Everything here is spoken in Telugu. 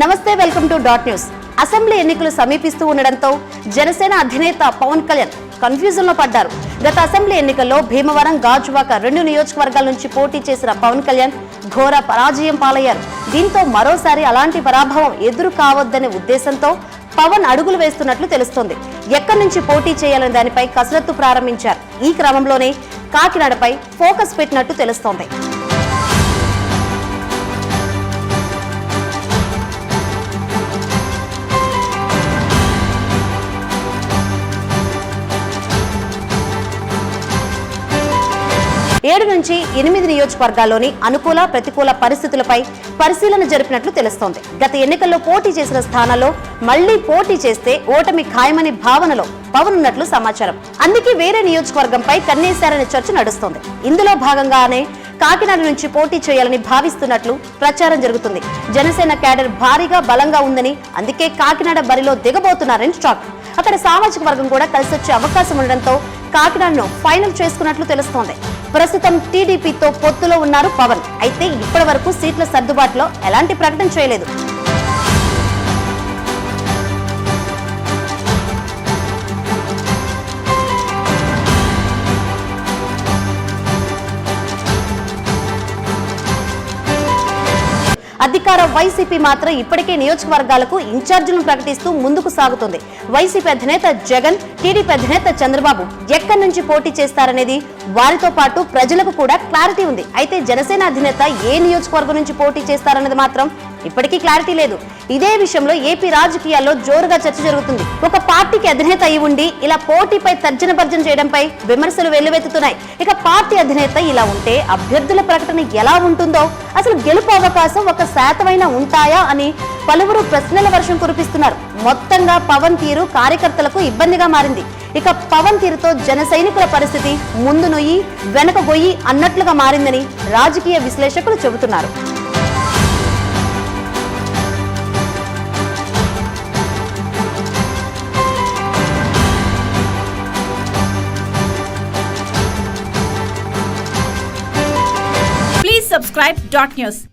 నమస్తే welcome to dot news. Assembly ఎన్నికలు సమీపిస్తూ ఉండడంతో జనసేన అధినేత పవన్ కళ్యాణ్ కన్ఫ్యూజన్లో పడ్డారు. గత అసెంబ్లీ ఎన్నికల్లో భీమవరం గాజువాక రెండు నియోజకవర్గాల నుంచి పోటీ చేసిన పవన్ కళ్యాణ్ ఘోర పరాజయం పాలయ్యారు. దీంతో మరోసారి అలాంటి పరాభవం ఎదురు కావద్దనే ఉద్దేశంతో పవన్ అడుగులు వేస్తున్నట్లు తెలుస్తోంది. ఎక్కడి నుంచి పోటీ చేయాలనే దానిపై కసరత్తు ప్రారంభించారు. ఈ క్రమంలోనే కాకినాడపై ఫోకస్ పెట్టినట్టు తెలుస్తోంది. ఏడు నుంచి ఎనిమిది నియోజకవర్గాల్లోని అనుకూల ప్రతికూల పరిస్థితులపై పరిశీలన జరిపినట్లు తెలుస్తోంది. గత ఎన్నికల్లో పోటీ చేసిన స్థానాల్లో మళ్ళీ పోటీ చేస్తే ఓటమి ఖాయమని భావనలో పవన్ ఉన్నట్లు సమాచారం. అందుకే వేరే నియోజకవర్గంపై కన్నేశారనే చర్చ నడుస్తోంది. ఇందులో భాగంగానే కాకినాడ నుంచి పోటీ చేయాలని భావిస్తున్నట్లు ప్రచారం జరుగుతుంది. జనసేన క్యాడర్ భారీగా బలంగా ఉందని అందుకే కాకినాడ బరిలో దిగబోతున్నారని టాక్ అక్కడ సామాజిక వర్గం కూడా కలిసొచ్చే అవకాశం ఉండడంతో కాకినాడను ఫైనల్ చేసుకున్నట్లు తెలుస్తోంది. ప్రస్తుతం టీడీపీతో పొత్తులో ఉన్నారు పవన్. అయితే ఇప్పటి వరకు సీట్ల సర్దుబాటులో ఎలాంటి ప్రకటన చేయలేదు. అధికార వైసీపీ మాత్రం ఇప్పటికే నియోజకవర్గాలకు ఇన్ఛార్జీలను ప్రకటిస్తూ ముందుకు సాగుతుంది. వైసీపీ అధినేత జగన్ టీడీపీ అధినేత చంద్రబాబు ఎక్కడి నుంచి పోటీ చేస్తారనేది వారితో పాటు ప్రజలకు కూడా క్లారిటీ ఉంది. అయితే జనసేన అధినేత ఏ నియోజకవర్గం నుంచి పోటీ చేస్తారనేది మాత్రం ఇప్పటికీ క్లారిటీ లేదు. ఇదే విషయంలో ఏపీ రాజకీయాల్లో జోరుగా చర్చ జరుగుతుంది. ఒక పార్టీకి అధినేత అయి ఉండి ఇలా పోటీపై తర్జన భర్జన చేయడంపై విమర్శలు వెల్లువెత్తుతున్నాయి. ఇక పార్టీ అధినేత ఇలా ఉంటే అభ్యర్థుల ప్రకటన ఎలా ఉంటుందో అసలు గెలుపు అవకాశం ఒక శాతమైనా ఉంటాయా అని పలువురు ప్రశ్నల వర్షం కురిపిస్తున్నారు. మొత్తంగా పవన్ తీరు కార్యకర్తలకు ఇబ్బందిగా మారింది. ఇక పవన్ తీరుతో జన సైనికుల పరిస్థితి ముందు నొయ్యి వెనక గొయ్యి అన్నట్లుగా మారిందని రాజకీయ విశ్లేషకులు చెబుతున్నారు. Subscribe Dot News.